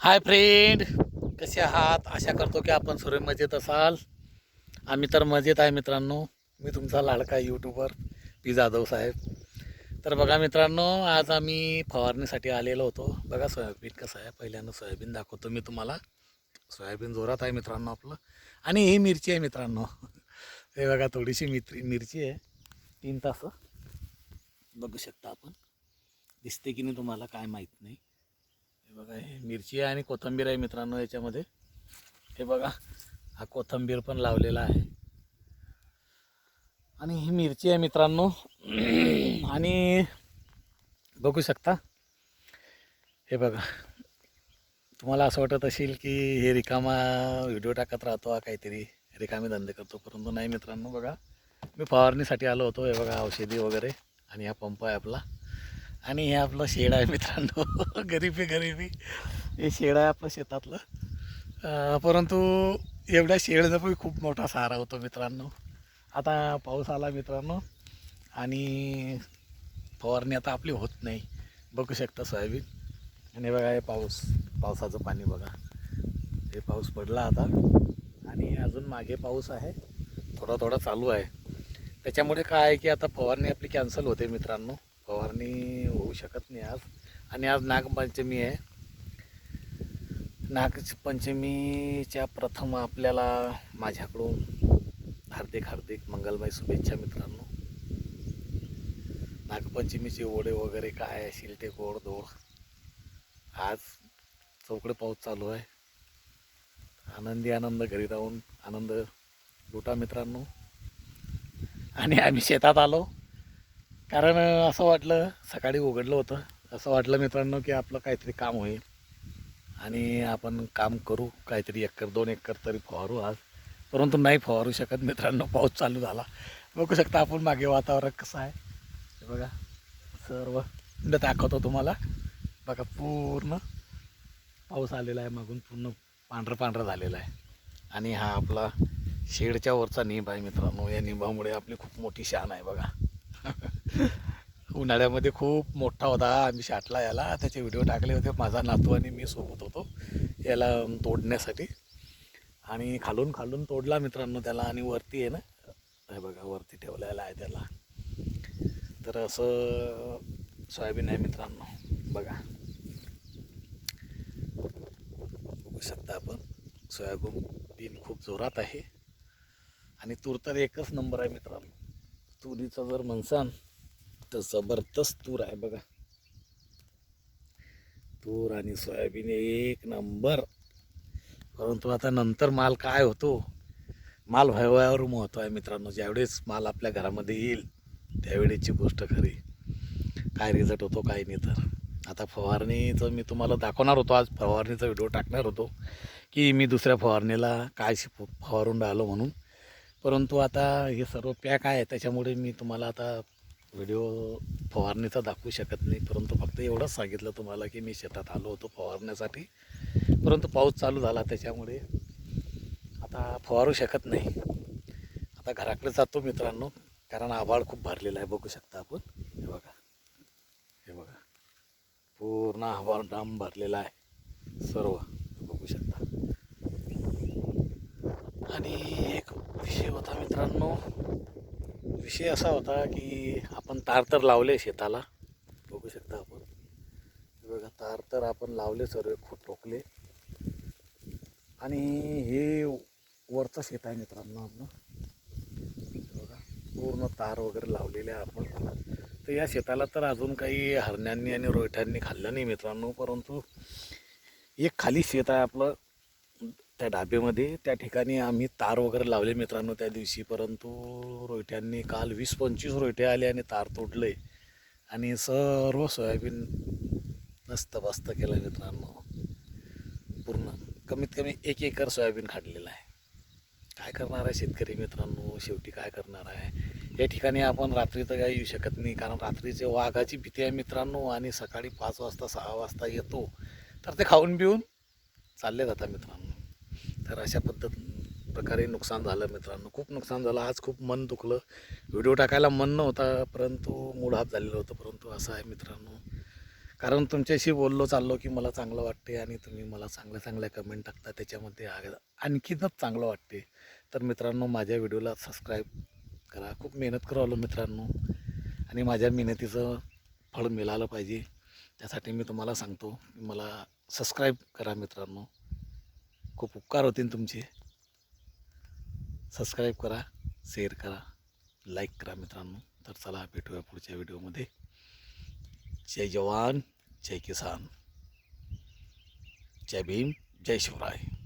Hi friend कसे आहात? आशा करतो की आपण सर्व मजेत असाल. आम्ही तर मजेत आहे मित्रांनो. मी तुमचा लाडका यूट्यूबर पी जाधव साहेब. तर बघा मित्रांनो आज आम्ही फवारणीसाठी आलेलो होतो. बघा सोयाबीन कसं आहे. पहिल्यांदा सोयाबीन दाखवतो मी तुम्हाला. सोयाबीन जोरात आहे मित्रांनो आपलं. आणि ही मिरची आहे मित्रांनो. हे बघा थोडीशी मित्री मिरची आहे. तीन तास बघू शकता आपण. दिसते की नाही तुम्हाला काय माहीत नाही. बघा हे मिरची आहे आणि कोथिंबीर आहे मित्रांनो याच्यामध्ये. हे बघा हा कोथिंबीर पण लावलेला आहे. आणि ही मिरची आहे मित्रांनो. आणि बघू शकता हे बघा. तुम्हाला असं वाटत असेल की हे रिकामा व्हिडिओ टाकत राहतो हा काहीतरी. रिकामे धंदे करतो परंतु नाही मित्रांनो बघा. मी फवारणीसाठी आलो होतो हे बघा औषधी वगैरे आणि हा पंप आहे आपला. आणि हे आपलं शेड आहे मित्रांनो. गरिबी गरिबी. हे शेड आहे आपलं शेतातलं. परंतु एवढ्या शेडचा पण खूप मोठा सहारा होतो मित्रांनो. आता पाऊस आला मित्रांनो. आणि फवारणी आता आपली होत नाही. बघू शकता सोयाबीन. आणि बघा हे पाऊस पावसाचं पाणी बघा. हे पाऊस पडला आता. आणि अजून मागे पाऊस आहे. थोडा थोडा चालू आहे. त्याच्यामुळे काय आहे की आता फवारणी आपली कॅन्सल होते मित्रांनो. फवारणी होऊ शकत नाही आज. आणि आज नागपंचमी आहे. नागपंचमीच्या प्रथम आपल्याला माझ्याकडून हार्दिक हार्दिक मंगलमय शुभेच्छा मित्रांनो. नागपंचमीचे ओढे वगैरे काय असेल ते गोड दोड आज चौकडे पाऊस चालू आहे. आनंदी आनंद घरी राहून आनंद लुटा मित्रांनो. आणि आम्ही शेतात आलो. कारण असं वाटलं सकाळी उघडलं होतं. असं वाटलं मित्रांनो की आपलं काहीतरी काम होईल. आणि आपण काम करू काहीतरी एकर दोन एकर तरी फवारू आज. परंतु नाही फवारू शकत मित्रांनो पाऊस चालू झाला. बघू शकता आपण मागे वातावरण कसं आहे. हे बघा सर्व दाखवतो तुम्हाला. बघा पूर्ण पाऊस आलेला आहे मागून पूर्ण पांढरं पांढरं झालेला आहे. आणि हा आपला शेडच्या वरचा निंब आहे मित्रांनो. या निंबामुळे आपली खूप मोठी शान आहे बघा. उन्हाळ्यामध्ये खूप मोठा होता. आम्ही शाटला याला. त्याचे व्हिडिओ टाकले होते. माझा नातू आणि मी सोबत होतो. याला तोडण्यासाठी. आणि खालून खालून तोडला मित्रांनो त्याला. आणि वरती आहे ना हे बघा वरती ठेवलेला आहे त्याला. तर असं सोयाबीन आहे मित्रांनो. बघा. बघू शकता आपण. सोयाबीन तीन खूप जोरात आहे. आणि तूर तर एकच नंबर आहे मित्रांनो. तुरीचं जर म्हणसान तर जबरदस्त तूर आहे बघा. तूर आणि सोयाबीन एक नंबर. परंतु आता नंतर माल काय होतो? माल व्हायवर महत्त्व आहे मित्रांनो. ज्यावेळेस माल आपल्या घरामध्ये येईल त्यावेळेची गोष्ट खरी. काय रिझल्ट होतो काय नाही तर. आता फवारणीचं मी तुम्हाला दाखवणार होतो. आज फवारणीचा व्हिडिओ टाकणार होतो की मी दुसऱ्या फवारणीला काय फवारून राहिलो म्हणून. परंतु आता हे सर्व पॅक आहे त्याच्यामुळे मी तुम्हाला आता व्हिडिओ फवारणीचा दाखवू शकत नाही. परंतु फक्त एवढंच सांगितलं तुम्हाला की मी शेतात आलो होतो फवारण्यासाठी. परंतु पाऊस चालू झाला त्याच्यामुळे आता फवारू शकत नाही. आता घराकडे जातो मित्रांनो. कारण आभाळ खूप भरलेला आहे बघू शकता आपण. हे बघा. हे बघा. पूर्ण आभाळ डाम भरलेला आहे. सर्व बघू शकता. आणि एक विषय होता मित्रांनो. विषय असा होता की आपण तार तर लावले शेताला. बघू शकता आपण. बघा तार तर आपण लावले सर्व खूप ठोकले आणि हे वरचं शेत आहे मित्रांनो आपलं. बघा पूर्ण तार वगैरे लावलेले आहे आपण. तर या शेताला तर अजून काही हरण्यांनी आणि रोयठ्यांनी खाल्लं नाही मित्रांनो परंतु एक खाली शेत आहे आपलं. त्या ढाब्यामध्ये त्या ठिकाणी आम्ही तार वगैरे लावले मित्रांनो त्या दिवशी. परंतु रोयट्यांनी काल वीस पंचवीस रोयटे आले आणि तार तोडले आणि सर्व सोयाबीन नस्त बस्त केलं मित्रांनो. पूर्ण कमीत कमी एक एकर सोयाबीन काढलेलं आहे. काय करणार आहे शेतकरी मित्रांनो? शेवटी काय करणार आहे? या ठिकाणी आपण रात्री तर काही येऊ शकत नाही कारण रात्रीचे वाघाची भीती आहे मित्रांनो आणि सकाळी पाच वाजता सहा वाजता येतो. तर ते खाऊन पिऊन चालले जातात मित्रांनो. तर अशा पद्धत प्रकारे नुकसान झालं मित्रांनो. खूप नुकसान झालं. आज खूप मन दुखलं. व्हिडिओ टाकायला मन नव्हता परंतु मूड हात झालेलं होतं परंतु असं आहे मित्रांनो. कारण तुमच्याशी बोललो चाललो की मला चांगलं वाटते आणि तुम्ही मला चांगल्या चांगल्या कमेंट टाकता त्याच्यामध्ये आणखीनच चांगलं वाटते तर मित्रांनो माझ्या व्हिडिओला सबस्क्राईब करा. खूप मेहनत करू आलो मित्रांनो. आणि माझ्या मेहनतीचं फळ मिळालं पाहिजे. त्यासाठी मी तुम्हाला सांगतो मला सबस्क्राईब करा मित्रांनो. खूप उपकार होतील तुमचे. सबस्क्राईब करा शेअर करा लाईक करा मित्रांनो. तर चला भेटूया पुढच्या व्हिडिओमध्ये. जय जवान जय किसान. जय भीम जय शिवराय.